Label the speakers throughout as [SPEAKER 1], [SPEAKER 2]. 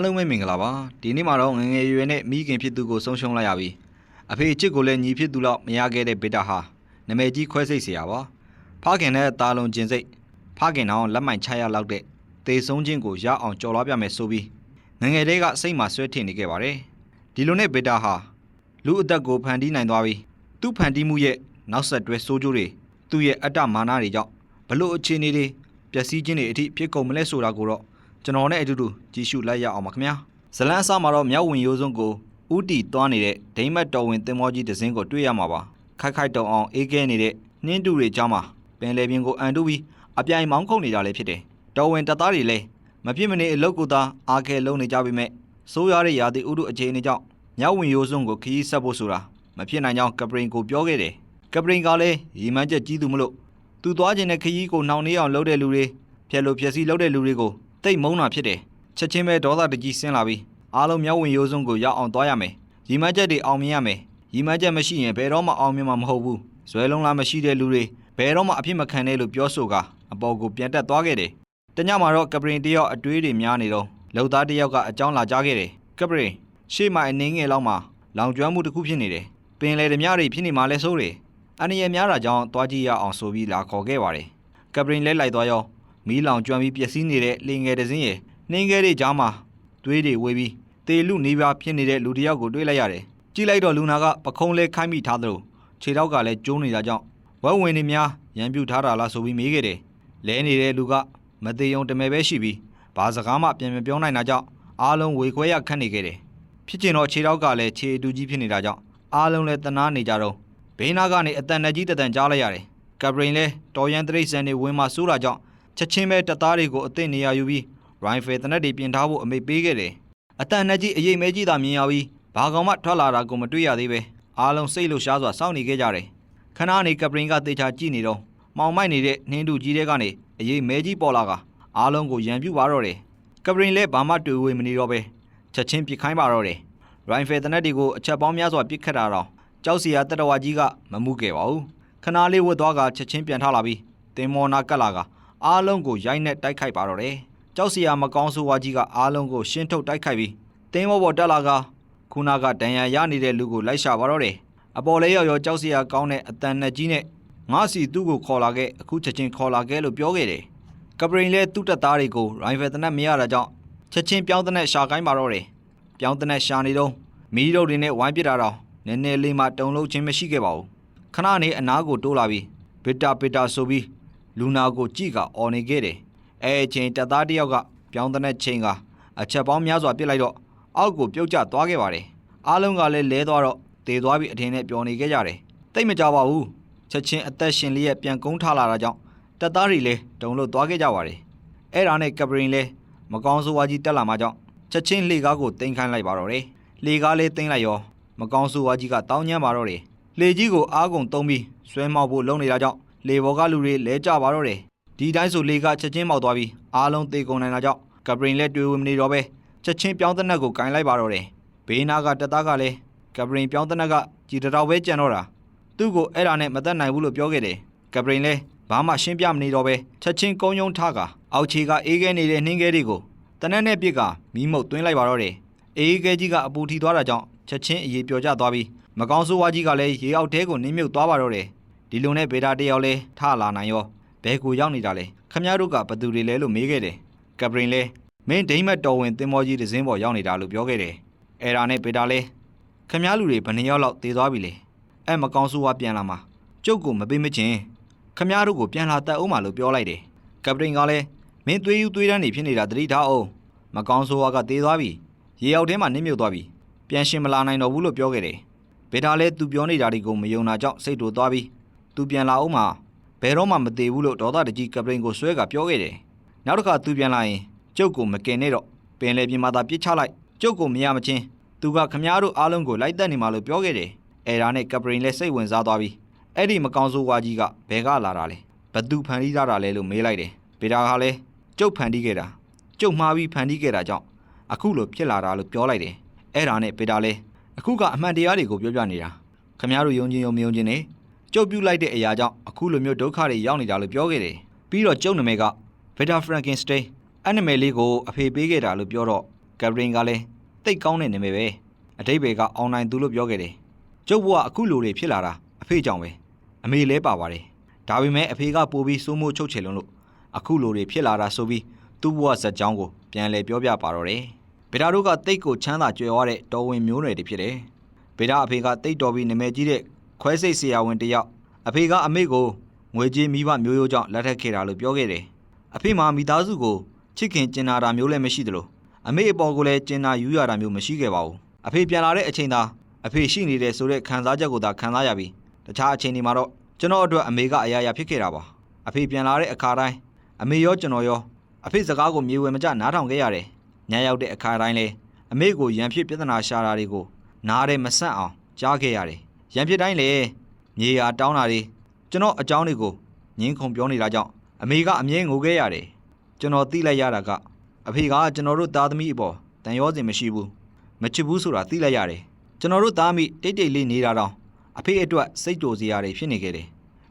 [SPEAKER 1] အားလုံးပဲမင်္ဂလာပါဒီနေ့မှာတော့ငယ်ငယ်ရွယ်ရွယ်နဲ့မိခင်ဖြစ်သူကိုဆုံးရှုံးလိုက်ရပြီအဖေချစ်ကိုလည်းညီဖြစ်သူလောက်မရခဲ့တဲ့ဗစ်တာဟာနမဲကြီးခွဲစိတ်เสียပါဖခင်နဲ့တာလုံကျင်စိတ်ဖခင်တော်လက်မိုင်ချရလောက်တဲ့တေဆုံးခြင်းကိုရအောင်ကြော်လွားပြမယ်ဆိုပြီးငယ်ငယ်လေးကစိတ်မှာဆွဲထင်နေခဲ့ပါတယ်ဒီလိုနဲ့ဗစ်တာဟာလူအသက်ကိုဖန်တီးနိုင်သွားပြီသူ့ဖန်တီးမှုရဲ့နောက်ဆက်တွဲဆိုးကျိုးတွေသူ့ရဲ့အတ္တမာနတွေကြောင့်ဘလို့အခြေအနေတွေပျက်စီးခြင်းတွေအထိဖြစ်ကုန်မလဲဆိုတာကိုတော့ ကျွန်တော်နဲ့အတူတူကြည့်ရှုလိုက်ရအောင်ပါခင်ဗျာဇလန်းအစမှာတော့မြောက်ဝင်ရိုးစုံကိုဥတီသွားနေတဲ့ဒိမတ်တော်ဝင်တင်မောကြီးတစ်စင်းကိုတွေ့ရမှာပါခိုက်ခိုက်တုံအောင်အေးခဲနေတဲ့နှင်းတူတွေကြားမှာပင်လေပြင်းကိုအန်တူပြီးအပြိုင်မောင်းခုန်နေကြလေဖြစ်တယ်တော်ဝင်တပ်သားတွေလည်းမဖြစ်မနေအလုတ်ကိုသာအားခဲလုံးနေကြပြီမဲ့ဆိုးရတဲ့ရာသီဥတုအခြေအနေကြောင့်မြောက်ဝင်ရိုးစုံကိုခရီးဆက်ဖို့ဆိုတာမဖြစ်နိုင်ကြောင်းကပရင်ကိုပြောခဲ့တယ်ကပရင်ကလည်းရီမန်းချက်ကြီးသူမလို့သူသွားခြင်းနဲ့ခရီးကိုနှောင်နှေးအောင်လုပ်တဲ့လူတွေဖြက်လို့ဖြက်စီးလုပ်တဲ့လူတွေကို တိတ်မုန်းတာဖြစ်တယ်ချက်ချင်းပဲဒေါသတကြီးဆင်းလာပြီးအားလုံးမြောက်ဝင်ရိုးစုံကိုရောက်အောင်သွားရမယ်ရီမန်းချက်တွေအောင်မြင်ရမယ်ရီမန်းချက်မရှိရင်ဘယ်တော့မှအောင်မြင်မှာမဟုတ်ဘူးဇွဲလုံးလားမရှိတဲ့လူတွေဘယ်တော့မှအဖြစ်မခံနဲ့လို့ပြောဆိုကအပေါ်ကိုပြန်တက်သွားခဲ့တယ်တညမှာတော့ကပရင်တယောက်အတွေးတွေများနေတော့လုံသားတယောက်ကအကြောင်းလာကြားခဲ့တယ်ကပရင်ရှေ့မှာအနေငယ်လောက်မှာလောင်ကျွမ်းမှုတစ်ခုဖြစ်နေတယ်ပင်လေဓမြတွေဖြစ်နေမှလဲဆိုးတယ်အန္တရာယ်များတာကြောင့်တွားကြည့်ရအောင်ဆိုပြီးလာခေါ်ခဲ့ပါတယ်ကပရင်လဲလိုက်သွားရော မီးလောင်ကျွမ်းပြီးပျက်စီးနေတဲ့လေငယ်တစ်စင်းရဲ့နှင်းခဲတွေကြားမှာသွေးတွေဝေးပြီးတေလူနေပါဖြစ်နေတဲ့လူတစ်ယောက်ကိုတွေ့လိုက်ရတယ်။ကြည့်လိုက်တော့လူနာကပခုံးလေးခိုင်းမိထားသလိုခြေထောက်ကလည်းကျိုးနေတာကြောင့်ဝက်ဝင်နေများရံပြူထားတာလားဆိုပြီးမေးခဲ့တယ်။လဲနေတဲ့လူကမသေးုံတမယ်ပဲရှိပြီးဘာစကားမှပြန်မပြောနိုင်တာကြောင့်အားလုံးဝေခွဲရခတ်နေခဲ့တယ်။ဖြစ်ကျင်တော့ခြေထောက်ကလည်းခြေအတူကြီးဖြစ်နေတာကြောင့်အားလုံးလည်းတနာနေကြတော့ဘေးနာကနေအတန်နဲ့ကြီးတတန်ကြားလိုက်ရတယ်။ကပရင်လည်းတော်ရန်တရိတ်ဆန်တွေဝင်မှစိုးတာကြောင့် ချက်ချင်းပဲတပ်သားတွေကိုအသင့်နေရာယူပြီးရိုင်ဖယ်တနက်တွေပြင်ထားဖို့အမိတ်ပေးခဲ့တယ်။အတန်နဲ့ကြီးအရေးမဲကြီးသာမြင်ရပြီးဘာကောင်မှထွက်လာတာကိုမတွေ့ရသေးပဲအားလုံးစိတ်လှရှားစွာစောင့်နေခဲ့ကြတယ်။ခဏနေကပရင်ကတေချာကြည့်နေတော့မောင်မိုက်နေတဲ့နှင်းတူကြီးတဲ့ကနေအရေးမဲကြီးပေါ်လာကအားလုံးကိုရံပြူပါတော့တယ်။ကပရင်လည်းဘာမှတွေ့ဝေမနေတော့ပဲချက်ချင်းပြစ်ခိုင်းပါတော့တယ်။ရိုင်ဖယ်တနက်တွေကိုအချက်ပေါင်းများစွာပြစ်ခတ်တာတော့ကြောက်စီရတတဝါကြီးကမမှုခဲ့ပါဘူး။ခဏလေးဝတ်သွားကချက်ချင်းပြန်ထလာပြီးတင်မော်နာကတ်လာက အားလုံးကိုရိုက်နှက်တိုက်ခိုက်ပါတော့တယ်။ကြောက်စရာမကောင်းဆိုးဝါးကြီးကအားလုံးကိုရှင်းထုတ်တိုက်ခိုက်ပြီးတင်းဘောပေါ်တက်လာကခုနကဒဏ်ရာရနေတဲ့လူကိုလိုက်ရှာပါတော့တယ်။အပေါ်လေးရောက်ရောကြောက်စရာကောင်းတဲ့အတန်နဲ့ကြီးနဲ့ငါစီသူ့ကိုခေါ်လာခဲ့အခုချက်ချင်းခေါ်လာခဲ့လို့ပြောခဲ့တယ်။ကပရင်လည်းသူ့တပ်သားတွေကိုရိုင်ဖယ်တနက်မရတာကြောင့်ချက်ချင်းပြောင်းတနက်ရှာကိုင်းပါတော့တယ်။ပြောင်းတနက်ရှာနေတော့မီးတို့တွေနဲ့ဝိုင်းပစ်တာတော့နည်းနည်းလေးမှတုံလုံးချင်းမရှိခဲ့ပါဘူး။ခဏနေအနားကိုတိုးလာပြီးဘစ်တာဘစ်တာဆိုပြီး လူနာကိုကြည့်ကအော်နေခဲ့တယ်။အဲအချိန်တပ်သားတစ်ယောက်ကပြောင်းတဲ့ချိန်ကအချက်ပေါင်းများစွာပစ်လိုက်တော့အောက်ကိုပြုတ်ကျသွားခဲ့ပါတယ်။အားလုံးကလည်းလဲသွားတော့တေသွားပြီးအထင်းနဲ့ပျော်နေခဲ့ကြတယ်။တိတ်မကြပါဘူး။ချက်ချင်းအသက်ရှင်လေးရဲ့ပြန်ကုန်းထားလာတာကြောင့်တပ်သားတွေလည်းတုံလို့သွားခဲ့ကြပါတယ်။အဲ့ဒါနဲ့ကပရင်လည်းမကောင်းဆိုးဝါးကြီးတက်လာမှကြောင့်ချက်ချင်းလေကားကိုတင်ခိုင်းလိုက်ပါတော့တယ်။လေကားလေးတင်လိုက်ရောမကောင်းဆိုးဝါးကြီးကတောင်းညမ်းပါတော့တယ်။လေကြီးကိုအားကုန်တုံးပြီးဆွဲမောက်ဖို့လုပ်နေတာကြောင့် လေဘော်ကလူတွေလဲကြပါတော့တယ်ဒီတိုင်းဆိုလေကချက်ချင်းမောက်သွားပြီးအားလုံးသေကုန်နိုင်တာကြောင့်ကပရင်လည်းတွေ့ဝင်မနေတော့ပဲချက်ချင်းပြောင်းတဲ့နက်ကိုကင်လိုက်ပါတော့တယ်ဘေးနာကတက်သားကလည်းကပရင်ပြောင်းတဲ့နက်ကကြည်တော်ပဲကြံတော့တာသူ့ကိုအဲ့ဒါနဲ့မသက်နိုင်ဘူးလို့ပြောခဲ့တယ်ကပရင်လည်းဘာမှရှင်းပြမနေတော့ပဲချက်ချင်းကုန်းယုံထားကအောက်ခြေကအေးခဲနေတဲ့နှင်းခဲတွေကိုတနက်နဲ့ပြစ်ကမီးမုတ်သွင်းလိုက်ပါတော့တယ်အေးခဲကြီးကအပူထီသွားတာကြောင့်ချက်ချင်းအေးပျော်ကျသွားပြီးမကောင်းဆိုးဝါးကြီးကလည်းရေအောက်ထဲကိုနင်းမြုပ်သွားပါတော့တယ် ဒီလိုနဲ့ဗေဒာတယောက်လဲထလာနိုင်ရောဘဲကိုရောက်နေတာလဲခမရတို့ကဘသူတွေလဲလို့မေးခဲ့တယ်ကပရင်လဲမင်းဒိမတ်တော်ဝင်တင်မောကြီးတစ်စင်းပေါ်ရောက်နေတာလို့ပြောခဲ့တယ်အဲ့ဒါနဲ့ဗေဒာလဲခမရလူတွေဘယ်နှစ်ယောက်လောက်တည်သွားပြီလဲအဲ့မကောင်းဆိုးဝါပြန်လာမှာကျုပ်ကိုမပေးမချင်းခမရတို့ကိုပြန်လာတတ်အောင်မလို့ပြောလိုက်တယ်ကပရင်ကလည်းမင်းသွေးယူသွေးတန်းနေဖြစ်နေတာတတိထားအောင်မကောင်းဆိုးဝါကတည်သွားပြီရေရောက်ထဲမှာနစ်မြုပ်သွားပြီပြန်ရှင်မလာနိုင်တော့ဘူးလို့ပြောခဲ့တယ်ဗေဒာလဲသူပြောနေတာတွေကိုမယုံတာကြောင့်စိတ်တူသွားပြီး သူပြန်လာအောင်မှာဘယ်တော့မှမသေးဘူးလို့ဒေါသတကြီးကပရင်ကိုဆွဲကပြောခဲ့တယ်။နောက်တစ်ခါသူပြန်လာရင်ကျုပ်ကိုမကင်နဲ့တော့ပင်လေပြင်မာသာပြစ်ချလိုက်ကျုပ်ကိုမရမချင်းသူကခမားတို့အားလုံးကိုလိုက်တက်နေမှလို့ပြောခဲ့တယ်။အဲဒါနဲ့ကပရင်လည်းစိတ်ဝင်စားသွားပြီးအဲ့ဒီမကောင်းဆိုးဝါကြီးကဘယ်ကလာတာလဲဘသူဖန်တီးထားတာလဲလို့မေးလိုက်တယ်။ဗေဒါကလည်းကျုပ်ဖန်တီးခဲ့တာကျုပ်မှားပြီးဖန်တီးခဲ့တာကြောင့်အခုလိုဖြစ်လာတာလို့ပြောလိုက်တယ်။အဲ့ဒါနဲ့ဗေဒါလည်းအခုကအမှန်တရားတွေကိုပြောပြနေတာခမားတို့ယုံကြည်ယုံမယုံကြည်နေ ကျုပ်ပြုတ်လိုက်တဲ့အရာကြောင့်အခုလိုမျိုးဒုက္ခတွေရောက်နေကြလို့ပြောခဲ့တယ်။ပြီးတော့ကျုပ်နာမည်က Vita Frankenstein အန်နမဲလေးကိုအဖေပေးခဲ့တာလို့ပြောတော့ကက်ဗရင်ကလည်းတိတ်ကောင်းတဲ့နာမည်ပဲအတိတ်ဘယ်ကအောင်နိုင်သူလို့ပြောခဲ့တယ်ကျုပ်ဘဝအခုလိုတွေဖြစ်လာတာအဖေကြောင့်ပဲအမေလဲပါပါတယ်ဒါပေမဲ့အဖေကပိုပြီးစိုးမိုးချုပ်ချယ်လုံးလို့အခုလိုတွေဖြစ်လာတာဆိုပြီးသူ့ဘဝဇက်ကြောင်းကိုပြန်လဲပြောပြပါတော့တယ်ဗေဒါတို့ကတိတ်ကိုချမ်းသာကြွယ်ဝတဲ့တော်ဝင်မျိုးနွယ်တွေဖြစ်တယ်ဗေဒါအဖေကတိတ်တော်ပြီးနာမည်ကြီးတဲ့ ခွဲစိတ်ဆရာဝန်တစ်ယောက်အဖေကအမေကိုငွေကြေးမိဘမျိုးရိုးကြောင့်လက်ထပ်ခဲ့တာလို့ပြောခဲ့တယ်အဖေမှာမိသားစုကိုချစ်ခင်ကျင်နာတာမျိုးလည်းမရှိသလိုအမေအပေါ်ကိုလည်းကျင်နာယူရတာမျိုးမရှိခဲ့ပါဘူးအဖေပြန်လာတဲ့အချိန်သာအဖေရှိနေတယ်ဆိုတဲ့ခံစားချက်ကိုသာခံစားရပြီးတခြားအချိန်တွေမှာတော့ကျွန်တော်အတွက်အမေကအရာရာဖြစ်ခဲ့တာပါအဖေပြန်လာတဲ့အခါတိုင်းအမေရောကျွန်တော်ရောအဖေစကားကိုမြေဝယ်မကျနားထောင်ခဲ့ရတယ်ညရောက်တဲ့အခါတိုင်းလဲအမေကိုရန်ဖြစ်ပြဿနာရှာတာတွေကိုနားရဲမဆန့်အောင်ကြားခဲ့ရတယ် ရန်ဖြစ်တိုင်းလေမြေယာတောင်းတာတွေကျွန်တော်အကြောင်းတွေကိုငင်းခုန်ပြောနေတာကြောင့်အမေကအမြဲငိုခဲ့ရတယ်ကျွန်တော်သိလိုက်ရတာကအဖေကကျွန်တော်တို့သားသမီးအပေါ်တန်ရောစင်မရှိဘူးမချစ်ဘူးဆိုတာသိလိုက်ရတယ်ကျွန်တော်တို့သားမိတိတ်တိတ်လေးနေတာတော့အဖေအတွက်စိတ်တူစရာတွေဖြစ်နေခဲ့တယ်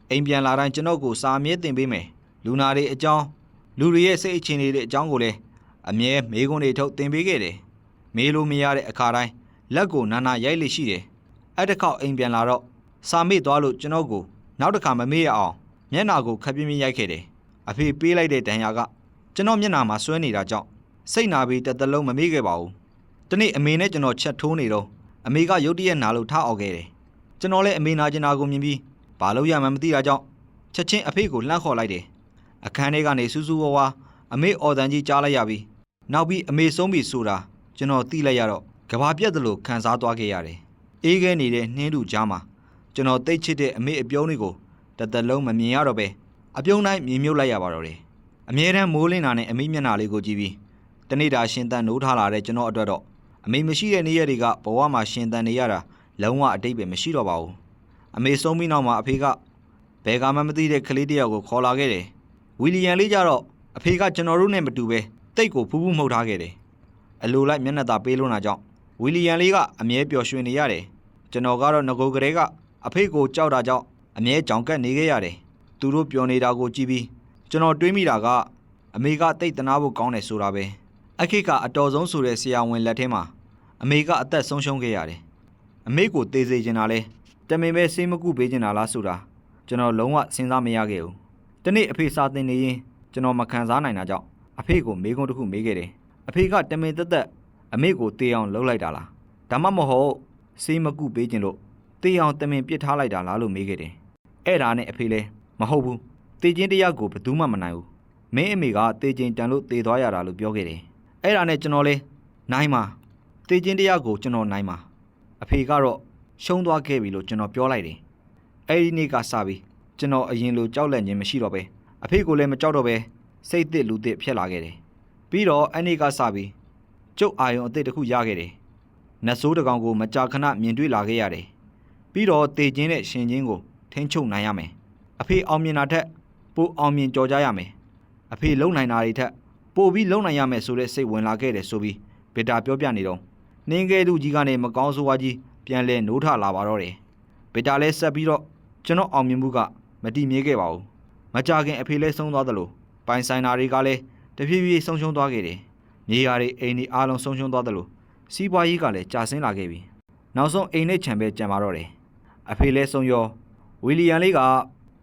[SPEAKER 1] အိမ်ပြန်လာတိုင်းကျွန်တော်ကိုစာအမြဲတင်ပေးမယ်လူနာတွေအကြောင်းလူတွေရဲ့စိတ်အခြေအနေတွေအကြောင်းကိုလည်းအမြဲမေးခွန်းတွေထုတ်တင်ပေးခဲ့တယ်မေးလို့မရတဲ့အခါတိုင်းလက်ကိုနာနာရိုက်လိရှိတယ် အဲ့တစ်ခေါက်အိမ်ပြန်လာတော့စာမေ့သွားလို့ကျွန်တော်ကိုနောက်တစ်ခါမမေ့ရအောင်မျက်နာကိုခပ်ပြင်းပြင်းရိုက်ခဲ့တယ်အဖေပေးလိုက်တဲ့ဒဏ်ရာကကျွန်တော်မျက်နှာမှာဆွဲနေတာကြောင့်စိတ်နာပြီးတစ်သက်လုံးမမေ့ခဲ့ပါဘူး။တနေ့အမေနဲ့ကျွန်တော်ချက်ထိုးနေတော့အမေကရုတ်တရက်နာလို့ထားအောင်ခဲ့တယ်။ကျွန်တော်လည်းအမေနာကျင်နာကိုမြင်ပြီးဘာလို့ရမှန်းမသိတာကြောင့်ချက်ချင်းအဖေကိုလှမ်းခေါ်လိုက်တယ်။အခန်းထဲကနေစူးစူးဝါးဝါအမေအော်တန်ကြီးကြားလိုက်ရပြီးနောက်ပြီးအမေဆုံးပြီဆိုတာကျွန်တော်သိလိုက်ရတော့ကဘာပြက်သလိုခံစားသွားခဲ့ရတယ်။ အေးခဲနေတဲ့နှင်းတူကြားမှာကျွန်တော်တိတ်ချစ်တဲ့အမေအပြုံးတွေကိုတစ်သက်လုံးမမြင်ရတော့ပဲအပြုံးတိုင်းမြင်မြုပ်လိုက်ရပါတော့တယ်။အမြဲတမ်းမိုးလင်းတာနဲ့အမိမျက်နှာလေးကိုကြည့်ပြီးတနေ့တာရှင်သန်နိုးထားလာတဲ့ကျွန်တော်အတွက်တော့အမေမရှိတဲ့နေ့ရက်တွေကဘဝမှာရှင်သန်နေရတာလုံးဝအတိတ်ပဲမရှိတော့ပါဘူးအမေဆုံးပြီးနောက်မှာအဖေကဘယ်ကမှမသိတဲ့ကလေးတစ်ယောက်ကိုခေါ်လာခဲ့တယ်ဝီလီယံလေးကြတော့အဖေကကျွန်တော်တို့နဲ့မတူပဲတိတ်ကိုဖူးဖူးမှုတ်ထားခဲ့တယ်အလိုလိုက်မျက်နှာသာပေးလို့နာကြောင့် ဝီလီယံလေးကအမြဲပျော်ရွှင်နေရတယ်ကျွန်တော်ကတော့ငကိုကလေးကအဖေကိုကြောက်တာကြောင့်အမြဲကြောင်ကက်နေခဲ့ရတယ်သူတို့ပျော်နေတာကိုကြည့်ပြီးကျွန်တော်တွေးမိတာကအမေကတိတ်တနာဖို့ကောင်းတယ်ဆိုတာပဲအခိကအတော်ဆုံးဆိုတဲ့ဆရာဝန်လက်ထဲမှာအမေကအသက်ဆုံးရှုံးခဲ့ရတယ်အမေကိုတေးစေချင်တာလဲတမင်ပဲဆေးမကုပေးချင်တာလားဆိုတာကျွန်တော်လုံးဝစဉ်းစားမရခဲ့ဘူးတနေ့အဖေစာသင်နေရင်ကျွန်တော်မခံစားနိုင်တာကြောင့်အဖေကိုမေးခွန်းတစ်ခုမေးခဲ့တယ်အဖေကတမင်သက်သက် အမေကိုတေးအောင်လှုပ်လိုက်တာလားဒါမှမဟုတ်ဆေးမကုပေးခြင်းလို့တေးအောင်တမင်ပြစ်ထားလိုက်တာလားလို့မေးခဲ့တယ်အဲ့ဒါနဲ့အဖေလဲမဟုတ်ဘူးတေချင်းတရားကိုဘယ်သူမှမနိုင်ဘူးမင်းအမေကတေချင်းတန်လို့တေသွားရတာလို့ပြောခဲ့တယ်အဲ့ဒါနဲ့ကျွန်တော်လဲနိုင်ပါတေချင်းတရားကိုကျွန်တော်နိုင်ပါအဖေကတော့ရှုံးသွားခဲ့ပြီလို့ကျွန်တော်ပြောလိုက်တယ်အဲ့ဒီနေ့ကစပြီးကျွန်တော်အရင်လိုကြောက်လန့်ခြင်းမရှိတော့ပဲအဖေကိုလည်းမကြောက်တော့ပဲစိတ်သစ်လူသစ်ဖြစ်လာခဲ့တယ်ပြီးတော့အဲ့ဒီကစပြီး ကျုပ်အာယုံအသစ်တစ်ခုရခဲ့တယ်နတ်ဆိုးတစ်ကောင်ကိုမကြာခဏမြင်တွေ့လာခဲ့ရတယ်ပြီးတော့တေချင်းနဲ့ရှင်ချင်းကိုထိန်းချုပ်နိုင်ရမယ်အဖေအောင်မြင်တာထက်ပိုအောင်မြင်ကြော်ကြရမယ်အဖေလုံနိုင်တာတွေထက်ပိုပြီးလုံနိုင်ရမယ်ဆိုတဲ့စိတ်ဝင်လာခဲ့တယ်ဆိုပြီးဗီတာပြောပြနေတော့နင်းကဲသူကြီးကနေမကောင်းဆိုးဝါးကြီးပြန်လဲနိုးထလာပါတော့တယ်ဗီတာလဲဆက်ပြီးတော့ကျွန်တော်အောင်မြင်မှုကမတည်မြဲခဲ့ပါဘူးမကြခင်အဖေလဲဆုံးသွားသလိုပိုင်ဆိုင်နာတွေကလည်းတဖြည်းဖြည်းဆုံးရှုံးသွားခဲ့တယ် မြေယာတွေအိမ်တွေအားလုံးဆုံးရှုံးသွားသလိုစီးပွားရေးကလည်းကျဆင်းလာခဲ့ပြီနောက်ဆုံးအိမ်နဲ့ခြံပဲကြံပါတော့တယ်အဖေလဲဆုံးရောဝီလီယံလေးက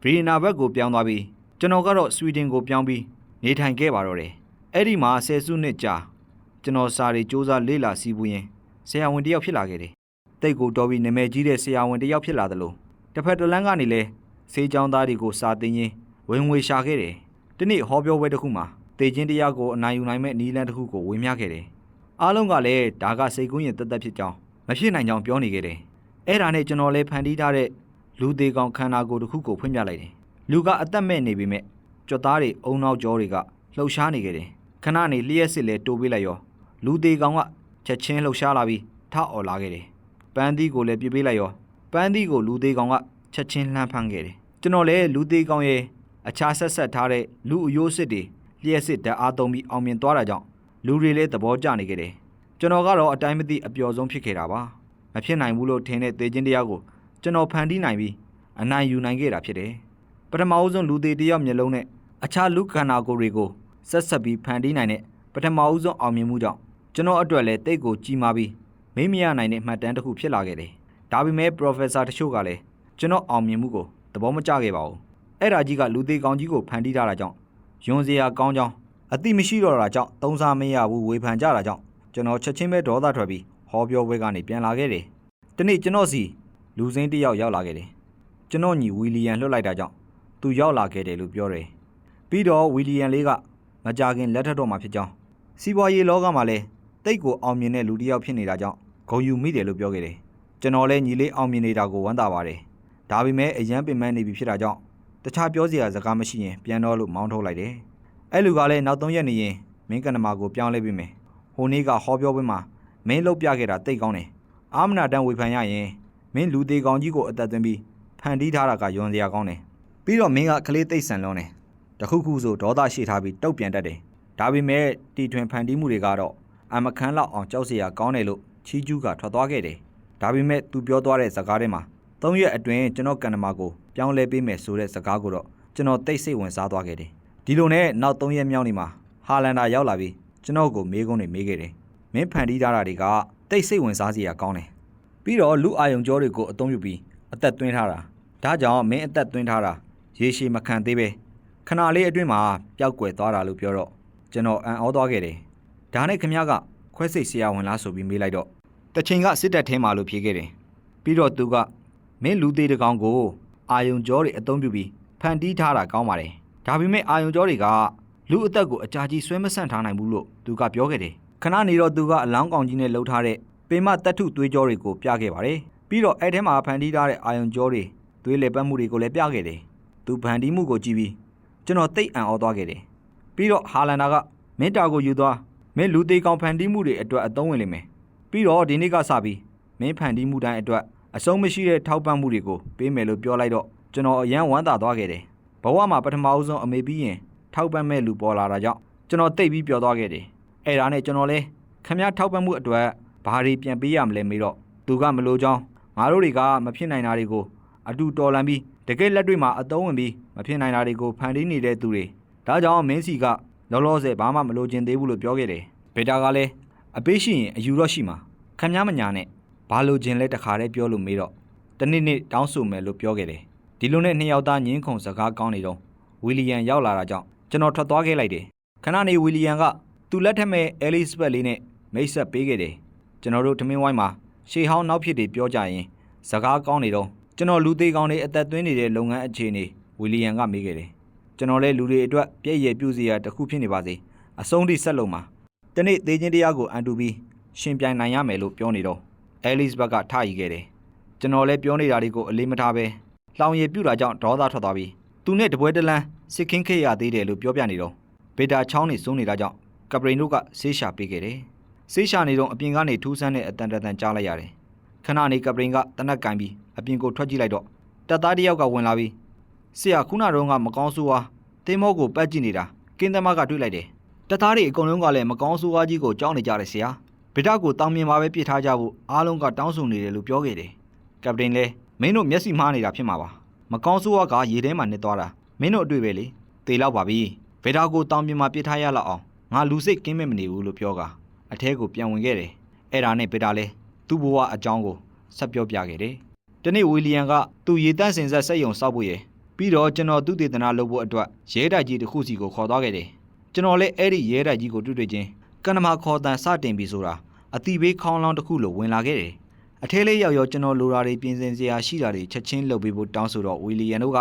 [SPEAKER 1] ဗီယက်နာဘက်ကိုပြောင်းသွားပြီးကျွန်တော်ကတော့ဆွီဒင်ကိုပြောင်းပြီးနေထိုင်ခဲ့ပါတော့တယ်။အဲ့ဒီမှာဆယ်စုနှစ်ကြာကျွန်တော်စာရီစူးစမ်းလေ့လာစီးပူးရင်ဆရာဝန်တစ်ယောက်ဖြစ်လာခဲ့တယ်။တိတ်ကိုတော်ပြီးနာမည်ကြီးတဲ့ဆရာဝန်တစ်ယောက်ဖြစ်လာသလိုတစ်ဖက်တစ်လမ်းကနေလဲဆေးကြောင်းသားတွေကိုစာသင်ရင်းဝင်ငွေရှာခဲ့တယ်။ဒီနေ့ဟောပြောပွဲတစ်ခုမှာ တေချင်းတရားကိုအနိုင်ယူနိုင်မဲ့နီလန်တစ်ခုကိုဝင်မြခဲ့တယ်။အားလုံးကလည်းဒါကစိတ်ကူးရင်တက်တက်ဖြစ်ကြောင်းမဖြစ်နိုင်ကြောင်းပြောနေခဲ့တယ်။အဲ့ဒါနဲ့ကျွန်တော်လည်းဖန်တီးထားတဲ့လူသေးကောင်ခန္ဓာကိုယ်တစ်ခုကိုဖွင့်ပြလိုက်တယ်။လူကအသက်မဲ့နေပေမဲ့ကြွက်သားတွေအုံနောက်ကြောတွေကလှုပ်ရှားနေခဲ့တယ်။ခဏနေလျှက်စစ်လဲတိုးပေးလိုက်ရောလူသေးကောင်ကချက်ချင်းလှုပ်ရှားလာပြီးထအော်လာခဲ့တယ်။ပန်းသီးကိုလည်းပြစ်ပေးလိုက်ရောပန်းသီးကိုလူသေးကောင်ကချက်ချင်းလှမ်းဖမ်းခဲ့တယ်။ကျွန်တော်လည်းလူသေးကောင်ရဲ့အခြားဆက်ဆက်ထားတဲ့လူအယိုးစစ်တွေ လျှက်စစ်ဓာတ်အားသုံးပြီးအောင်မြင်သွားတာကြောင့်လူတွေလည်းသဘောကျနေခဲ့တယ်။ကျွန်တော်ကတော့အတိုင်းမသိအပျော်ဆုံးဖြစ်ခဲ့တာပါ။မဖြစ်နိုင်ဘူးလို့ထင်တဲ့သေခြင်းတရားကိုကျွန်တော်ဖန်တီးနိုင်ပြီးအနိုင်ယူနိုင်ခဲ့တာဖြစ်တယ်။ပထမအဦးဆုံးလူသေးတယောက်မျက်လုံးနဲ့အခြားလူခန္ဓာကိုယ်တွေကိုဆက်ဆက်ပြီးဖန်တီးနိုင်တဲ့ပထမအဦးဆုံးအောင်မြင်မှုကြောင့်ကျွန်တော်အတွက်လည်းတိတ်ကိုကြီးမားပြီးမေးမရနိုင်တဲ့မှတ်တမ်းတစ်ခုဖြစ်လာခဲ့တယ်ဒါပေမဲ့ professor တချို့ကလည်းကျွန်တော်အောင်မြင်မှုကိုသဘောမကျခဲ့ပါဘူးအဲ့ဒါကြီးကလူသေးကောင်းကြီးကိုဖန်တီးထားတာကြောင့် ယွန်စရာကောင်းကြောင်းအတိမရှိတော့တာကြောင့်သုံးစားမရဘူးဝေဖန်ကြတာကြောင့်ကျွန်တော်ချက်ချင်းပဲဒေါသထွက်ပြီးဟောပြောပွဲကနေပြန်လာခဲ့တယ်တနေ့ကျွန်တော်စီလူစင်းတစ်ယောက်ရောက်လာခဲ့တယ်ကျွန်တော်ညီဝီလီယံလွတ်လိုက်တာကြောင့်သူရောက်လာခဲ့တယ်လို့ပြောတယ်ပြီးတော့ဝီလီယံလေးကမကြခင်လက်ထပ်တော့မှာဖြစ်ကြောင်းစီးပွားရေးလောကမှာလည်းတိတ်ကိုအောင်မြင်တဲ့လူတစ်ယောက်ဖြစ်နေတာကြောင့်ဂုံယူမိတယ်လို့ပြောခဲ့တယ်ကျွန်တော်လည်းညီလေးအောင်မြင်နေတာကိုဝမ်းသာပါတယ်ဒါပေမဲ့အရန်ပင်ပန်းနေပြီဖြစ်တာကြောင့် တခြားပြောစရာစကားမရှိရင်ပြန်တော့လို့မောင်းထုတ်လိုက်တယ်အဲ့လူကလည်းနောက်၃ရက်နေရင်မင်းကနမာကိုပြောင်းလဲပေးမယ်ဟိုနေ့ကဟောပြောပွဲမှာမင်းလှုပ်ပြခဲ့တာတိတ်ကောင်းတယ်အာမနာတန်ဝေဖန်ရရင်မင်းလူသေးကောင်ကြီးကိုအသက်သွင်းပြီးဖန်တီးထားတာကယွန်စရာကောင်းတယ်ပြီးတော့မင်းကကလေးတိတ်ဆန်လွန်းတယ်တခုခုဆိုဒေါသရှိထားပြီးတုတ်ပြန်တတ်တယ်ဒါပေမဲ့တီထွင်ဖန်တီးမှုတွေကတော့အမခန်းလောက်အောင်ကြောက်စရာကောင်းတယ်လို့ချီးကျူးကထွက်သွားခဲ့တယ်ဒါပေမဲ့သူပြောသွားတဲ့စကားထဲမှာ၃ရက်အတွင်းကျွန်တော်ကန္နမာကို ပြောင်းလဲပေးမယ်ဆိုတဲ့စကားကိုတော့ကျွန်တော်တိတ်ဆိတ်ဝင်စားသွားခဲ့တယ်ဒီလိုနဲ့နောက်၃ရက်မြောက်နေမှာဟာလန်ဒါရောက်လာပြီးကျွန်တော်ကိုမေးခွန်းတွေမေးခဲ့တယ်မင်းဖန်တီးထားတာတွေကတိတ်ဆိတ်ဝင်စားစရာကောင်းတယ်ပြီးတော့လူအာယုံကြောတွေကိုအသုံးပြုပြီးအသက်သွင်းထားတာဒါကြောင့်မင်းအသက်သွင်းထားတာရေရှည်မခံသေးပဲခဏလေးအတွင်းမှာပျောက်ကွယ်သွားတာလို့ပြောတော့ကျွန်တော်အံ့ဩသွားခဲ့တယ်ဒါနဲ့ခမရကခွဲစိတ်ဆရာဝန်လားဆိုပြီးမေးလိုက်တော့တချိန်ကစစ်တပ်ထဲမှာလို့ဖြေခဲ့တယ်ပြီးတော့သူကမင်းလူသေးတကောင်ကို အာယုံကြောတွေအသုံးပြုပြီးဖန်တီးထားတာကောင်းပါတယ်ဒါပေမဲ့အာယုံကြောတွေကလူအသက်ကိုအကြာကြီးဆွဲမဆန့်ထားနိုင်ဘူးလို့သူကပြောခဲ့တယ်ခဏနေတော့သူကအလောင်းကောင်ကြီးနဲ့လှုပ်ထားတဲ့ပင်မတက်ထုသွေးကြောတွေကိုပြခဲ့ပါတယ်ပြီးတော့အဲ့ထဲမှာဖန်တီးထားတဲ့အာယုံကြောတွေသွေးလေပတ်မှုတွေကိုလည်းပြခဲ့တယ်သူဖန်တီးမှုကိုကြည့်ပြီးကျွန်တော်တိတ်အံ့ဩသွားခဲ့တယ်ပြီးတော့ဟာလန်ဒါကမင်းတာကိုယူသွားမင်းလူသေးကောင်ဖန်တီးမှုတွေအတွက်အသုံးဝင်လိမ့်မယ်ပြီးတော့ဒီနေ့ကစပြီးမင်းဖန်တီးမှုတိုင်းအတွက် အဆုံးမရှိတဲ့ထောက်ပံ့မှုတွေကိုပေးမယ်လို့ပြောလိုက်တော့ကျွန်တော်အယံဝမ်းသာသွားခဲ့တယ်ဘဝမှာပထမအဆုံးအမေပြီးရင်ထောက်ပံ့မဲ့လူပေါ်လာတာကြောင့်ကျွန်တော်တိတ်ပြီးပျော်သွားခဲ့တယ်အဲ့ဒါနဲ့ကျွန်တော်လဲခမရထောက်ပံ့မှုအတွက်ဘာတွေပြန်ပေးရမလဲမေးတော့သူကမလို့ကြောင်းငါတို့တွေကမဖြစ်နိုင်တာတွေကိုအတူတော်လန်ပြီးတကယ်လက်တွေ့မှာအသုံးဝင်ပြီးမဖြစ်နိုင်တာတွေကိုဖန်တီးနေတဲ့သူတွေဒါကြောင့်မင်းစီကလောလောဆယ်ဘာမှမလိုချင်သေးဘူးလို့ပြောခဲ့တယ်ဘေတာကလည်းအပေးရှိရင်အယူတော့ရှိမှာခမ ्या မညာနဲ့ ဘာလိုချင်လဲတခါတည်းပြောလို့မေးတော့တနေ့နေ့တောင်းဆိုမယ်လို့ပြောခဲ့တယ်ဒီလိုနဲ့နှစ်ယောက်သားညင်းခုန်စကားကောင်းနေတော့ဝီလီယံရောက်လာတာကြောင့်ကျွန်တော်ထွက်သွားခဲ့လိုက်တယ်ခဏနေဝီလီယံကသူ့လက်ထက်မဲ့အဲလီစဘက်လေးနဲ့မိတ်ဆက်ပေးခဲ့တယ်ကျွန်တော်တို့ထမင်းဝိုင်းမှာရှေးဟောင်းနောက်ဖြစ်တွေပြောကြရင်စကားကောင်းနေတော့ကျွန်တော်လူသေးကောင်းတွေအသက်သွင်းနေတဲ့လုပ်ငန်းအခြေအနေဝီလီယံကမေးခဲ့တယ်ကျွန်တော်လည်းလူတွေအတွက်ပြည့်ရည်ပြုစရာတစ်ခုဖြစ်နေပါစေအဆုံးထိဆက်လုံးမှာတနေ့သေးချင်းတရားကိုအန်တူပြီးရှင်ပြိုင်နိုင်ရမယ်လို့ပြောနေတော့ အဲလီစဘက်ကထရီခဲ့တယ်ကျွန်တော်လည်းပြောနေတာတွေကိုအလေးမထားပဲလောင်ရည်ပြူတာကြောင့်ဒေါသထွက်သွားပြီးသူနဲ့တပွဲတလန်းစစ်ခင်းခဲ့ရသေးတယ်လို့ပြောပြနေတော့ဘေတာချောင်းနေစိုးနေတာကြောင့်ကပရိန်တို့ကဆေးရှာပေးခဲ့တယ်ဆေးရှာနေတော့အပြင်ကနေထူးဆန်းတဲ့အတန်တန်ကြားလိုက်ရတယ်ခဏနေကပရိန်ကတနက်ကင်ပြီးအပြင်ကိုထွက်ကြည့်လိုက်တော့တပ်သားတစ်ယောက်ကဝင်လာပြီးဆရာခုနတုန်းကမကောင်းဆိုးဝါတင်းမောကိုပတ်ကြည့်နေတာကင်းသမားကတွေ့လိုက်တယ်တပ်သားတွေအကုန်လုံးကလည်းမကောင်းဆိုးဝါကြီးကိုကြောက်နေကြတယ်ဆရာ ဗိဒကိုတောင်းမြင်မှာပဲပြစ်ထားကြဖို့အားလုံးကတောင်းဆိုနေတယ်လို့ပြောခဲ့တယ်ကပတိန်လည်းမင်းတို့မျက်စိမှားနေတာဖြစ်မှာပါမကောင်းဆိုးဝါကရေထဲမှာနစ်သွားတာမင်းတို့အတွေ့ပဲလေတေလောက်ပါပြီဗိဒကိုတောင်းမြင်မှာပြစ်ထားရလောက်အောင်ငါလူစိတ်ကင်းမဲ့မနေဘူးလို့ပြောကအထဲကိုပြန်ဝင်ခဲ့တယ်အဲ့ဒါနဲ့ဗိဒလည်းသူ့ဘဝအကြောင်းကိုဆက်ပြောပြခဲ့တယ်တနေ့ဝီလီယံကသူ့ရေတန့်စင်ဆက်စက်ယုံစောက်ဖို့ရယ်ပြီးတော့ကျွန်တော်သူ့ဒေသနာလုပ်ဖို့အတွက်ရဲတိုက်ကြီးတစ်ခုစီကိုခေါ်သွားခဲ့တယ်ကျွန်တော်လည်းအဲ့ဒီရဲတိုက်ကြီးကိုတွေ့တွေ့ချင်းကနမခေါ်တန်စတင်ပြီဆိုတာ အတိဘေးခေါင်းလောင်းတစ်ခုလိုဝင်လာခဲ့တယ်အထဲလေးရောက်ရောက်ကျွန်တော်လိုရာတွေပြင်ဆင်စရာရှိတာတွေချက်ချင်းလုပ်ပေးဖို့တောင်းဆိုတော့ဝီလီယံတို့က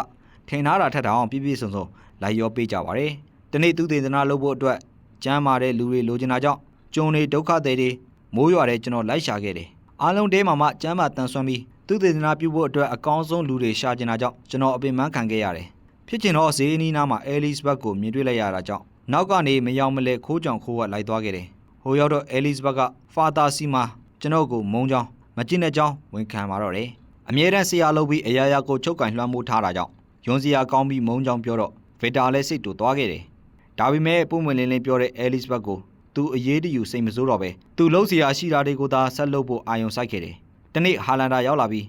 [SPEAKER 1] ထင်ထားတာထက်တောင်ပြည့်ပြည့်စုံစုံလိုက်ရောပေးကြပါတယ်။ဒီနေ့သူသေသနာလုပ်ဖို့အတွက်ကျမ်းမာတဲ့လူတွေလိုချင်တာကြောင့်ကျုံတွေဒုက္ခတွေတွေမိုးရွာတဲ့ကျွန်တော်လိုက်ရှာခဲ့တယ်။အားလုံးတဲမှာမှကျမ်းမာတန်ဆွမ်းပြီးသူသေသနာပြုဖို့အတွက်အကောင်းဆုံးလူတွေရှာကျင်တာကြောင့်ကျွန်တော်အပင်ပန်းခံခဲ့ရတယ်။ဖြစ်ချင်တော့ဈေးနီးနားမှာအဲလီစ်ဘတ်ကိုမြင်တွေ့လိုက်ရတာကြောင့်နောက်ကနေမယောင်မလဲခိုးကြောင်ခိုးဝလိုက်သွားခဲ့တယ်။ ဟိုရောက်တော့အဲလီစ်ဘတ်ကဖာတာစီမာကျွန်တော်ကိုမုန်းကြောင်းမကျင့်တဲ့ကြောင်းဝန်ခံပါတော့တယ်။အမြဲတမ်းဆရာလုပ်ပြီးအရာရာကိုချုပ်ကင်လွှမ်းမိုးထားတာကြောင့်ယွန်စရာကောင်းပြီးမုန်းကြောင်းပြောတော့ဗီတာလည်းစိတ်တူသွားခဲ့တယ်။ဒါပေမဲ့ပုံမှန်လင်းလင်းပြောတဲ့အဲလီစ်ဘတ်ကိုသူအရေးတယူစိတ်မစိုးတော့ပဲသူလှုပ်စရာရှိတာတွေကိုသာဆက်လုပ်ဖို့အာရုံစိုက်ခဲ့တယ်။တနေ့ဟာလန်ဒါရောက်လာပြီး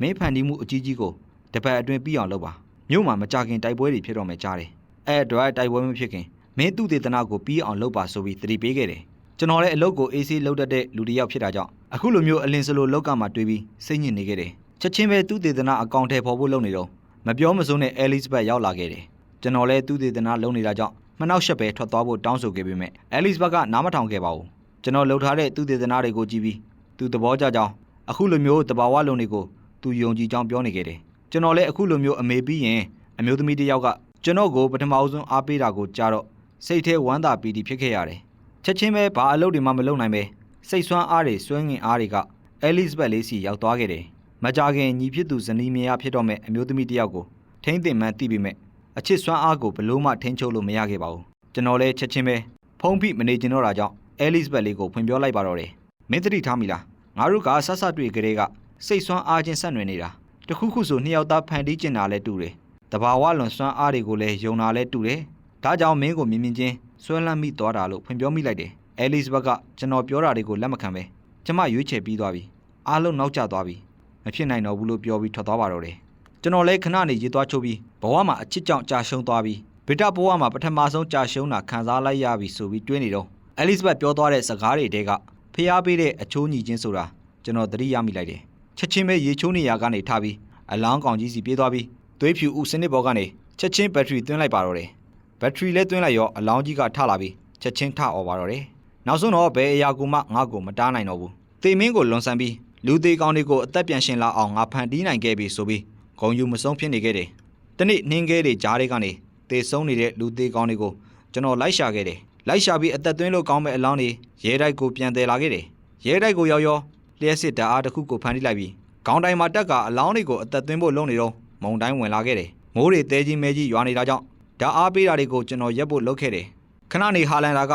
[SPEAKER 1] မင်းဖန်တီးမှုအကြီးကြီးကိုတပတ်အတွင်းပြီးအောင်လုပ်ပါမြို့မှာမကြခင်တိုက်ပွဲတွေဖြစ်တော့မယ်ကြားတယ်။အဲအတွက်တိုက်ပွဲမဖြစ်ခင်မင်းသူ့ဒေသနာကိုပြီးအောင်လုပ်ပါဆိုပြီးသတိပေးခဲ့တယ်။ ကျွန်တော်လည်းအလုပ်ကိုအေးဆေးလုပ်တတ်တဲ့လူတစ်ယောက်ဖြစ်တာကြောင့်အခုလိုမျိုးအလင်းစလိုလောက်ကမှတွေးပြီးစိတ်ညစ်နေခဲ့တယ်ချက်ချင်းပဲသူတေသနာအကောင့်ထဲပေါ်ဖို့လုပ်နေတော့မပြောမစိုးနဲ့အဲလစ်ဘတ်ရောက်လာခဲ့တယ်ကျွန်တော်လည်းသူတေသနာလုပ်နေတာကြောင့်မနှောက်ယှက်ပဲထွက်သွားဖို့တောင်းဆိုခဲ့ပေမဲ့အဲလစ်ဘတ်ကနားမထောင်ခဲ့ပါဘူးကျွန်တော်လှုပ်ထားတဲ့သူတေသနာတွေကိုကြည့်ပြီးသူသဘောကျကြောင်းအခုလိုမျိုးတဘာဝလုံးတွေကိုသူယုံကြည်ကြောင်းပြောနေခဲ့တယ်ကျွန်တော်လည်းအခုလိုမျိုးအမေပြီးရင်အမျိုးသမီးတစ်ယောက်ကကျွန်တော်ကိုပထမအဆုံးအားပေးတာကိုကြားတော့စိတ်ထဲဝမ်းသာပီတိဖြစ်ခဲ့ရတယ် ချက်ချင်းပဲဘာအလုပ်တွေမှမလုပ်နိုင်ပဲစိတ်ဆွမ်းအားတွေဆွဲငင်အားတွေကအဲလစ်ဘတ်လေးစီရောက်သွားခဲ့တယ်။မကြခင်ညီဖြစ်သူဇနီးမယားဖြစ်တော့မဲ့အမျိုးသမီးတစ်ယောက်ကိုထိမ့်သိမ့်မှန်းသိပြီးမဲ့အချစ်ဆွမ်းအားကိုဘလို့မှထိန်းချုပ်လို့မရခဲ့ပါဘူး။ကျွန်တော်လည်းချက်ချင်းပဲဖုံးဖိမနေကျင်တော့တာကြောင့်အဲလစ်ဘတ်လေးကိုဖွင့်ပြောလိုက်ပါတော့တယ်။မင်းသတိထားမိလား။ငါတို့ကဆဆတွေ့ကြတဲ့ကစိတ်ဆွမ်းအားချင်းဆက်နွယ်နေတာ။တခုခုဆိုနှစ်ယောက်သားဖန်တီးကျင်တာလဲတူတယ်။တဘာဝလွန်စွမ်းအားတွေကိုလည်းယုံတာလဲတူတယ်။ဒါကြောင့်မင်းကိုမြင်မြင်ချင်း ဆွဲလန်းမိသွားတာလို့ဖွင့်ပြောမိလိုက်တယ်။အဲလစ်ဘတ်ကကျွန်တော်ပြောတာတွေကိုလက်မခံပဲကျမရွေးချယ်ပြီးသွားပြီ။အားလုံးနောက်ကျသွားပြီ။မဖြစ်နိုင်တော့ဘူးလို့ပြောပြီးထွက်သွားပါတော့တယ်။ကျွန်တော်လည်းခဏနေရေးသွားချုပ်ပြီးဘဝမှာအချစ်ကြောင့်ကြာရှုံးသွားပြီးဗီတာဘဝမှာပထမဆုံးကြာရှုံးတာခံစားလိုက်ရပြီဆိုပြီးတွေးနေတော့အဲလစ်ဘတ်ပြောသွားတဲ့စကားတွေတဲကဖျားပေးတဲ့အချိုးညီချင်းဆိုတာကျွန်တော်သတိရမိလိုက်တယ်။ချက်ချင်းပဲရေချိုးနေရကနေထားပြီးအလောင်းကောင်ကြီးစီပြေးသွားပြီးသွေးဖြူဥစနစ်ဘောကနေချက်ချင်းဘက်ထရီသွင်းလိုက်ပါတော့တယ်။ ဘက်ထရီလည်းသွင်းလိုက်ရောအလောင်းကြီးကထလာပြီးချက်ချင်းထအော်ပါတော့တယ်။နောက်ဆုံးတော့ဘယ်အရာကူမှငါ့ကိုမတားနိုင်တော့ဘူး။တေမင်းကိုလွန်ဆန်းပြီးလူသေးကောင်းတွေကိုအသက်ပြန်ရှင်လာအောင်ငါဖန်တီးနိုင်ခဲ့ပြီဆိုပြီးဂုံယူမဆုံးဖြစ်နေခဲ့တယ်။တနေ့နှင်းခဲတွေကြားတွေကနေတေဆုံးနေတဲ့လူသေးကောင်းတွေကိုကျွန်တော်လိုက်ရှာခဲ့တယ်။လိုက်ရှာပြီးအသက်သွင်းလို့ကောင်းမဲ့အလောင်းတွေရဲတိုက်ကိုပြန်တယ်လာခဲ့တယ်။ရဲတိုက်ကိုရောက်ရောလျှက်စစ်ဓာတ်အားတစ်ခုကိုဖန်တီးလိုက်ပြီးခေါင်းတိုင်းမှာတက်ကအလောင်းတွေကိုအသက်သွင်းဖို့လုပ်နေတော့မုံတိုင်းဝင်လာခဲ့တယ်။မိုးတွေတဲကြီးမဲကြီးရွာနေတာကြောင့် ဓာတ်အားပေးတာတွေကိုကျွန်တော်ရက်ဖို့လုပ်ခဲ့တယ်။ခဏနေဟာလန်ဒါက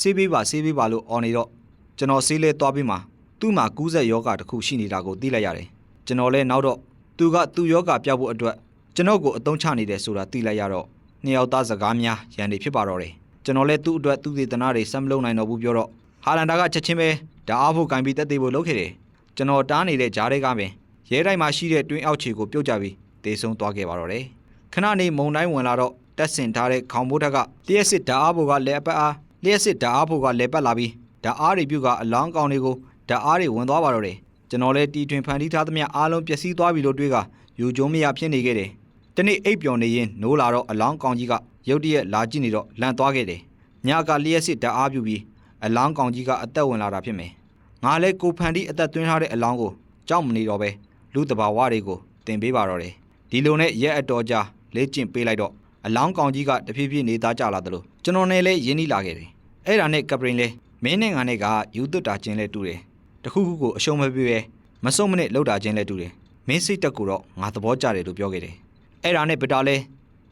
[SPEAKER 1] ဆေးပေးပါဆေးပေးပါလို့အော်နေတော့ကျွန်တော်ဆေးလဲသွားပြီးမှသူ့မှာကူးဆက်ယောဂတစ်ခုရှိနေတာကိုသိလိုက်ရတယ်။ကျွန်တော်လဲနောက်တော့သူကသူ့ယောဂပြောက်ဖို့အတွက်ကျွန်တော်ကိုအသုံးချနေတယ်ဆိုတာသိလိုက်ရတော့နှစ်ယောက်သားစကားများရန်နေဖြစ်ပါတော့တယ်။ကျွန်တော်လဲသူ့အတွက်သူ့သေသနာတွေဆက်မလုပ်နိုင်တော့ဘူးပြောတော့ဟာလန်ဒါကချက်ချင်းပဲဓာတ်အားဖို့ကင်ပြီးတက်သေးဖို့လုပ်ခဲ့တယ်။ကျွန်တော်တားနေတဲ့ဂျားတွေကပင်ရဲတိုင်းမှာရှိတဲ့တွင်းအောက်ခြေကိုပြုတ်ကြပြီးတေဆုံးသွားခဲ့ပါတော့တယ်။ခဏနေမုံတိုင်းဝင်လာတော့ တက်ဆင်ထားတဲ့ခေါင်မိုးထက်ကလျှက်စစ်ဓာတ်အားဖို့ကလည်းအပတ်အားလျှက်စစ်ဓာတ်အားဖို့ကလည်းပတ်လာပြီးဓာတ်အားတွေပြုတ်ကအလောင်းကောင်တွေကိုဓာတ်အားတွေဝင်သွားပါတော့တယ်ကျွန်တော်လည်းတီထွင်ဖန်တီးထားသမျှအားလုံးပျက်စီးသွားပြီလို့တွေးကယူကျုံမရဖြစ်နေခဲ့တယ်တနေ့အိပ်ပျော်နေရင်နိုးလာတော့အလောင်းကောင်ကြီးကရုတ်တရက်လာကြည့်နေတော့လန့်သွားခဲ့တယ်ညကလျှက်စစ်ဓာတ်အားပြုပြီးအလောင်းကောင်ကြီးကအသက်ဝင်လာတာဖြစ်မယ်ငါလည်းကိုဖန်တီးအသက်သွင်းထားတဲ့အလောင်းကိုကြောက်မနေတော့ပဲလူတဘာဝတွေကိုတင်ပေးပါတော့တယ်ဒီလိုနဲ့ရက်အတော်ကြာလေ့ကျင့်ပေးလိုက်တော့ အလောင်းကောင်ကြီးကတဖြည်းဖြည်းနေသားကြလာတယ်လို့ကျွန်တော်နဲ့လည်းရင်းနှီးလာခဲ့တယ်အဲ့ဒါနဲ့ကပရင်လဲမင်းနဲ့ငါနဲ့ကယူသွတ်တာချင်းလဲတူတယ်တခုခုကိုအရှုံးမပေးပဲမစုံမနစ်လောက်တာချင်းလဲတူတယ်မင်းစိတ်တက်ကိုတော့ငါသဘောကျတယ်လို့ပြောခဲ့တယ်အဲ့ဒါနဲ့ဗတာလဲ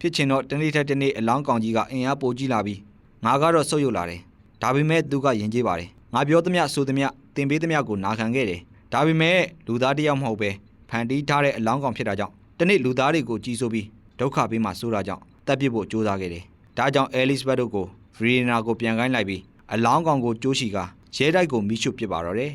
[SPEAKER 1] ဖြစ်ချင်တော့တနေ့ထက်တနေ့အလောင်းကောင်ကြီးကအင်အားပိုကြီးလာပြီးငါကတော့ဆုတ်ယုတ်လာတယ်ဒါပေမဲ့သူကယဉ်ကျေးပါတယ်ငါပြောသမျှဆိုသမျှတင်ပေးသမျှကိုနာခံခဲ့တယ်ဒါပေမဲ့လူသားတစ်ယောက်မဟုတ်ပဲဖန်တီးထားတဲ့အလောင်းကောင်ဖြစ်တာကြောင့်တနေ့လူသားတွေကိုကြီးစိုးပြီးဒုက္ခပေးမှစိုးတာကြောင့် တပ်ပစ်ဖို့ကြိုးစားခဲ့တယ်ဒါကြောင့်အဲလစ်ဘတ်တို့ကိုဗရီနာကိုပြန်ခိုင်းလိုက်ပြီးအလောင်းကောင်ကိုကြိုးချီကရဲတိုက်ကိုမိရှုပစ်ပါတော့တယ်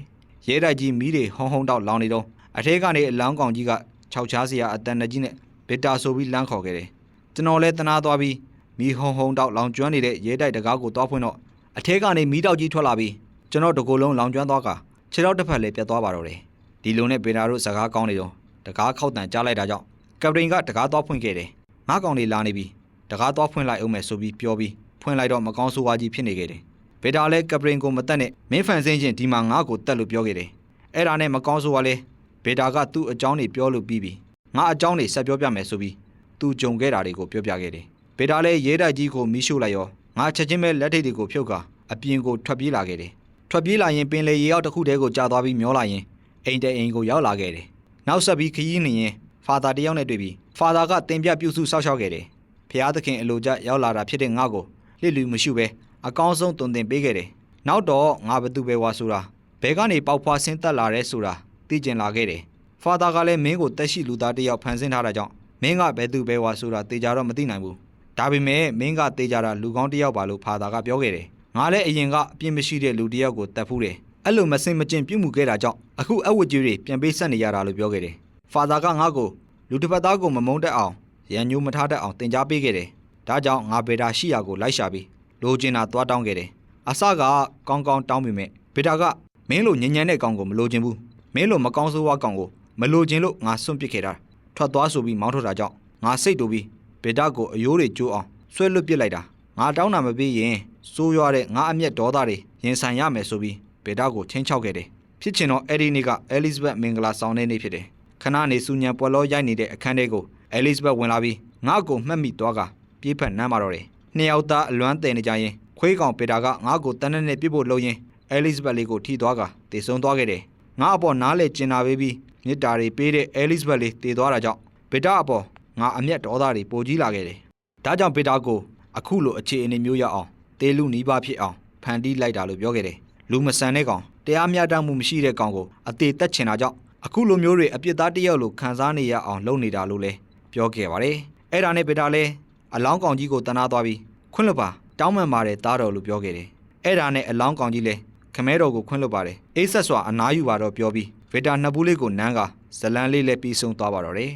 [SPEAKER 1] ရဲတိုက်ကြီးမိတွေဟုံဟုံတောက်လောင်နေတော့အထဲကနေအလောင်းကောင်ကြီးကခြောက်ချားစရာအတန်တကြီးနဲ့ဗစ်တာဆိုပြီးလမ်းခေါ်ခဲ့တယ်ကျွန်တော်လည်းတနာသွားပြီးမိဟုံဟုံတောက်လောင်ကျွမ်းနေတဲ့ရဲတိုက်တကားကိုသွားဖွင့်တော့အထဲကနေမိတောက်ကြီးထွက်လာပြီးကျွန်တော်တကူလုံးလောင်ကျွမ်းသွားကခြေထောက်တစ်ဖက်လည်းပြတ်သွားပါတော့တယ်ဒီလိုနဲ့ဗစ်တာတို့စကားကောင်းနေတော့တကားခောက်တန်ကြားလိုက်တာကြောင့်ကပတိန်ကတကားသွားဖွင့်ခဲ့တယ်ငါကောင်လေးလာနေပြီ တကားသွားဖွင့်လိုက်အောင်မယ်ဆိုပြီးပြောပြီးဖွင့်လိုက်တော့မကောင်းဆိုးဝါးကြီးဖြစ်နေခဲ့တယ်ဗေတာလည်းကပရင်ကိုမတက်နဲ့မင်းဖန်ဆင်းချင်းဒီမှာငါ့ကိုတက်လို့ပြောခဲ့တယ်အဲ့ဒါနဲ့မကောင်းဆိုးဝါးလဲဗေတာကသူ့အကြောင်းတွေပြောလို့ပြီးပြီငါအကြောင်းတွေဆက်ပြောပြမယ်ဆိုပြီးသူကြုံခဲ့တာတွေကိုပြောပြခဲ့တယ်ဗေတာလည်းရဲတိုက်ကြီးကိုမီးရှို့လိုက်ရောငါချက်ချင်းပဲလက်ထိတ်တွေကိုဖြုတ်ကာအပြင်ကိုထွက်ပြေးလာခဲ့တယ်ထွက်ပြေးလာရင်ပင်လေရေရောက်တစ်ခုတည်းကိုကြာသွားပြီးမျောလာရင်အိမ်တဲအိမ်ကိုရောက်လာခဲ့တယ်နောက်ဆက်ပြီးခရီးနေရင်ဖာသာတယောက်နဲ့တွေ့ပြီးဖာသာကတင်ပြပြုစုစောက်ရှောက်ခဲ့တယ် ဖျားသခင်အလိုကျရောက်လာတာဖြစ်တဲ့ငါ့ကိုလစ်လူမရှိပဲအကောင်းဆုံးတုံတင်ပေးခဲ့တယ်။နောက်တော့ငါဘသူပဲဝါဆိုတာဘဲကနေပေါက်ဖွာဆင်းသက်လာတဲ့ဆိုတာသိကျင်လာခဲ့တယ်။ဖာသာကလည်းမင်းကိုတက်ရှိလူသားတစ်ယောက်ဖန်ဆင်းထားတာကြောင့်မင်းကဘယ်သူပဲဝါဆိုတာသိကြတော့မသိနိုင်ဘူး။ဒါပေမဲ့မင်းကသိကြတာလူကောင်းတစ်ယောက်ပါလို့ဖာသာကပြောခဲ့တယ်။ငါလည်းအရင်ကအပြစ်မရှိတဲ့လူတစ်ယောက်ကိုတတ်ဖူးတယ်။အဲ့လိုမစင်မကျင်ပြုတ်မှုခဲ့တာကြောင့်အခုအဝတ်ကြီးတွေပြန်ပေးဆက်နေရတာလို့ပြောခဲ့တယ်။ဖာသာကငါ့ကိုလူတစ်ပတ်သားကိုမမုန်းတတ်အောင် ရန်ညိုးမထားတတ်အောင်တင် जा ပေးခဲ့တယ်။ဒါကြောင့်ငါဘေတာရှိရာကိုလိုက်ရှာပြီးလိုချင်တာသွားတောင်းခဲ့တယ်။အစကကောင်းကောင်းတောင်းပေမဲ့ဗေတာကမင်းလိုညဉ့်ညံတဲ့ကောင်ကိုမလိုချင်ဘူးမင်းလိုမကောင်းဆိုးဝါးကောင်ကိုမလိုချင်လို့ငါစွန့်ပစ်ခဲ့တာထွက်သွားဆိုပြီးမောင်းထုတ်တာကြောင့်ငါစိတ်တူပြီးဗေတာကိုအယိုးတွေကျိုးအောင်ဆွဲလွတ်ပစ်လိုက်တာငါတောင်းတာမပြီးရင်စိုးရွားတဲ့ငါအမျက်ဒေါသတွေရင်ဆိုင်ရမယ်ဆိုပြီးဗေတာကိုချင်းချောက်ခဲ့တယ်ဖြစ်ချင်တော့အဲ့ဒီနေ့ကအဲလစ်ဘတ်မင်္ဂလာဆောင်တဲ့နေ့ဖြစ်တယ်ခဏနေစူညံပွဲလောရိုက်နေတဲ့အခန်းထဲကို အဲလစ်ဘတ်ဝင်လာပြီးငါ့ကိုမှတ်မိသွားကပြေးဖက်နမ်းมาတော့တယ်နှစ်ယောက်သားအလွမ်းတယ်နေကြရင်ခွေးကောင်ပေတာကငါ့ကိုတန်းတန်းနဲ့ပြစ်ဖို့လှုံရင်အဲလစ်ဘတ်လေးကိုထိသွားကတေဆုံးသွားခဲ့တယ်ငါအပေါ်နားလေကျင်နာပေးပြီးမြစ်တာတွေပေးတဲ့အဲလစ်ဘတ်လေးတေသွားတာကြောင့်ပေတာအပေါ်ငါအမျက်ဒေါသတွေပိုကြီးလာခဲ့တယ်ဒါကြောင့်ပေတာကိုအခုလိုအခြေအနေမျိုးရအောင်တေလူနီးပါးဖြစ်အောင်ဖန်တီးလိုက်တာလို့ပြောခဲ့တယ်လူမဆန်တဲ့ကောင်တရားမျှတမှုမရှိတဲ့ကောင်ကိုအသေးတက်ချင်တာကြောင့်အခုလိုမျိုးတွေအပြစ်သားတစ်ယောက်လိုခံစားနေရအောင်လုပ်နေတာလို့လည်း ပြောခဲ့ပါတယ်အဲ့ဒါနဲ့ပေတာလည်းအလောင်းကောင်ကြီးကိုတနာသွားပြီးခွင့်လွတ်ပါတောင်းပန်ပါတယ်သားတော်လို့ပြောခဲ့တယ်အဲ့ဒါနဲ့အလောင်းကောင်ကြီးလည်းခမဲတော်ကိုခွင့်လွတ်ပါတယ်အိဆက်စွာအနားယူပါတော့ပြောပြီးဗေတာနှစ်ဘူးလေးကိုနန်းကဇလန်းလေးလည်းပြီးဆုံးသွားပါတော့တယ်